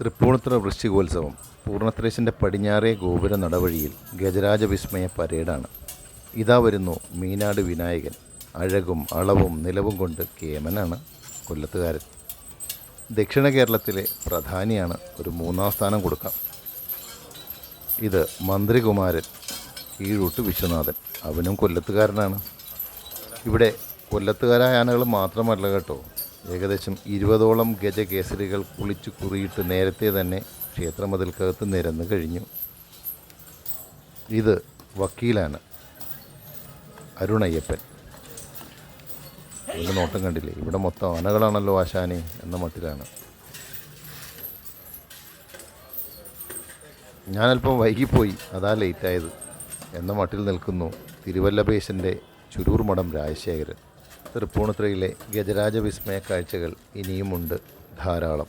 തൃപ്പൂണിത്തുറ വൃശ്ചികോത്സവം പൂർണത്രേശന്റെ പടിഞ്ഞാറേ ഗോപുര നടവഴിയിൽ ഗജരാജ വിസ്മയ പരേഡാണ്. ഇതാ വരുന്നു മീനാട് വിനായകൻ. അഴകും അളവും നിലവും കൊണ്ട് കേമനാണ് കൊല്ലത്തുകാരൻ. ദക്ഷിണ കേരളത്തിലെ പ്രധാനിയാണ് ഒരു മൂന്നാം സ്ഥാനം കൊടുക്കാം. ഇത് മന്ത്രികുമാരൻ കീഴൂട്ട് വിശ്വനാഥൻ. അവനും കൊല്ലത്തുകാരനാണ്. ഇവിടെ കൊല്ലത്തുകാരായ ആനകൾ മാത്രമല്ല കേട്ടോ. ഏകദേശം ഇരുപതോളം ഗജകേസരികൾ കുളിച്ചു കുറിയിട്ട് നേരത്തെ തന്നെ ക്ഷേത്രമതിൽക്കകത്ത് നിരന്നു കഴിഞ്ഞു. ഇത് വക്കീലാണ് അരുണയ്യപ്പൻ. ഇവിടെ നോട്ടം കണ്ടില്ലേ? ഇവിടെ മൊത്തം ആനകളാണല്ലോ ആശാനി എന്ന മട്ടിലാണ്. ഞാനല്പം വൈകിപ്പോയി അതാ ലേറ്റായത് എന്ന മട്ടിൽ നിൽക്കുന്നു തിരുവല്ലപേശന്റെ ചുരൂർ മഠം രാജശേഖരൻ. തൃപ്പൂണിത്തുറയിലെ ഗജരാജ വിസ്മയ കാഴ്ചകൾ ഇനിയുമുണ്ട് ധാരാളം.